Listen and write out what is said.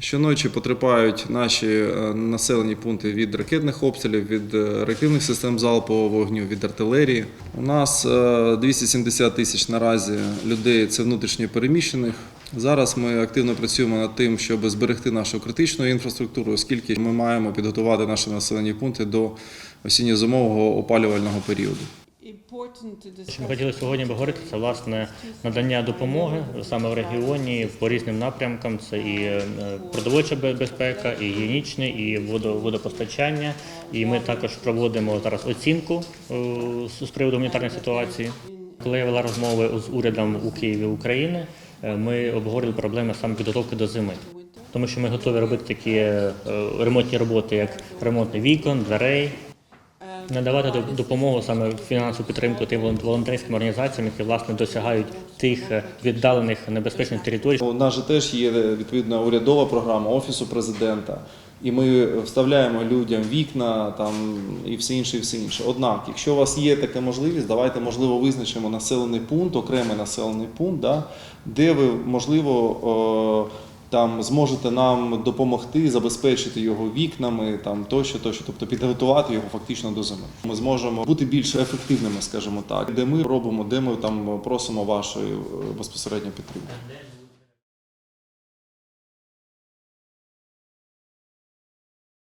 Щоночі потерпають наші е, населені пункти від ракетних обстрілів, від е, реактивних систем залпового вогню, від артилерії. У нас е, 270 тисяч наразі людей це внутрішньо переміщених. Зараз ми активно працюємо над тим, щоб зберегти нашу критичну інфраструктуру, оскільки ми маємо підготувати наші населені пункти до осінньо-зимового опалювального періоду. Ми хотіли сьогодні поговорити, це власне надання допомоги саме в регіоні по різним напрямкам. Це і е, продовольча безпека, і гігієнічне, і водопостачання. І ми також проводимо зараз оцінку е, з приводу гуманітарної ситуації. Коли я вела розмови з урядом у Києві України, е, ми обговорили проблеми саме підготовки до зими. Тому що ми готові робити такі ремонтні роботи, як ремонт вікон, дверей, надавати допомогу саме фінансову підтримку тим волон- волонтерським організаціям, які власне досягають тих е, віддалених небезпечних територій. У нас же теж є відповідна урядова програма Офісу президента, і ми вставляємо людям вікна там і все інше, і все інше. Однак, якщо у вас є така можливість, давайте можливо визначимо населений пункт, окремий населений пункт, да, де ви можливо. Там зможете нам допомогти забезпечити його вікнами, там тощо, тощо, тобто підготувати його фактично до зими. Ми зможемо бути більш ефективними, скажімо так, де ми робимо, де ми там просимо вашої е, безпосередньо підтримки.